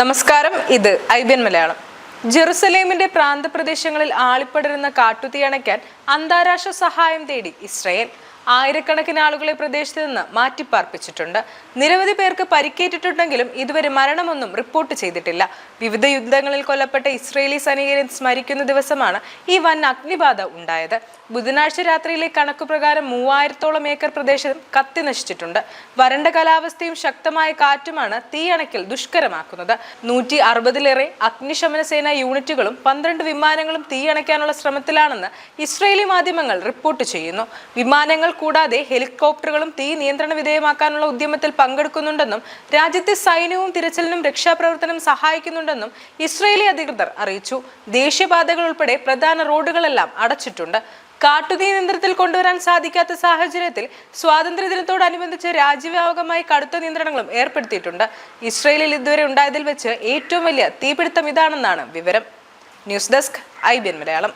നമസ്കാരം ഇത് I B N Malayalam. ജെറുസലേമിന്റെ പ്രാന്തപ്രദേശങ്ങളിൽ ആളിപ്പടരുന്ന കാട്ടുതീ അണയ്ക്കാൻ അന്താരാഷ്ട്ര സഹായം തേടി ഇസ്രയേൽ. ആയിരക്കണക്കിന് ആളുകളെ പ്രദേശത്ത് നിന്ന് മാറ്റിപ്പാർപ്പിച്ചിട്ടുണ്ട്. നിരവധി പേർക്ക് പരിക്കേറ്റിട്ടുണ്ടെങ്കിലും ഇതുവരെ മരണമൊന്നും റിപ്പോർട്ട് ചെയ്തിട്ടില്ല. വിവിധ യുദ്ധങ്ങളിൽ കൊല്ലപ്പെട്ട ഇസ്രയേലി സൈനികരെ സ്മരിക്കുന്ന ദിവസമാണ് ഈ വൻ അഗ്നിബാധ ഉണ്ടായത്. ബുധനാഴ്ച രാത്രിയിലെ കണക്കുപ്രകാരം മൂവായിരത്തോളം ഏക്കർ പ്രദേശം കത്തി നശിച്ചിട്ടുണ്ട് വരണ്ട കാലാവസ്ഥയും ശക്തമായ കാറ്റുമാണ് തീയണക്കിൽ ദുഷ്കരമാക്കുന്നത്. നൂറ്റി അറുപതിലേറെ അഗ്നിശമന സേനാ യൂണിറ്റുകളും പന്ത്രണ്ട് വിമാനങ്ങളും തീയണയ്ക്കാനുള്ള ശ്രമത്തിലാണെന്ന് ഇസ്രയേലി മാധ്യമങ്ങൾ റിപ്പോർട്ട് ചെയ്യുന്നു. വിമാനങ്ങൾ കൂടാതെ ഹെലികോപ്റ്ററുകളും തീ നിയന്ത്രണ വിധേയമാക്കാനുള്ള ഉദ്യമത്തിൽ പങ്കെടുക്കുന്നുണ്ടെന്നും രാജ്യത്തെ സൈന്യവും തിരച്ചിലിനും രക്ഷാപ്രവർത്തനം സഹായിക്കുന്നുണ്ടെന്നും ഇസ്രയേലി അധികൃതർ അറിയിച്ചു. ദേശീയപാതകൾ ഉൾപ്പെടെ പ്രധാന റോഡുകളെല്ലാം അടച്ചിട്ടുണ്ട്. കാട്ടുതീ നിയന്ത്രണത്തിൽ കൊണ്ടുവരാൻ സാധിക്കാത്ത സാഹചര്യത്തിൽ സ്വാതന്ത്ര്യദിനത്തോടനുബന്ധിച്ച് രാജ്യവ്യാപകമായി കടുത്ത നിയന്ത്രണങ്ങളും ഏർപ്പെടുത്തിയിട്ടുണ്ട്. ഇസ്രയേലിൽ ഇതുവരെ ഉണ്ടായതിൽ വെച്ച് ഏറ്റവും വലിയ തീപിടുത്തം ഇതാണെന്നാണ് വിവരം. News desk I B N Malayalam.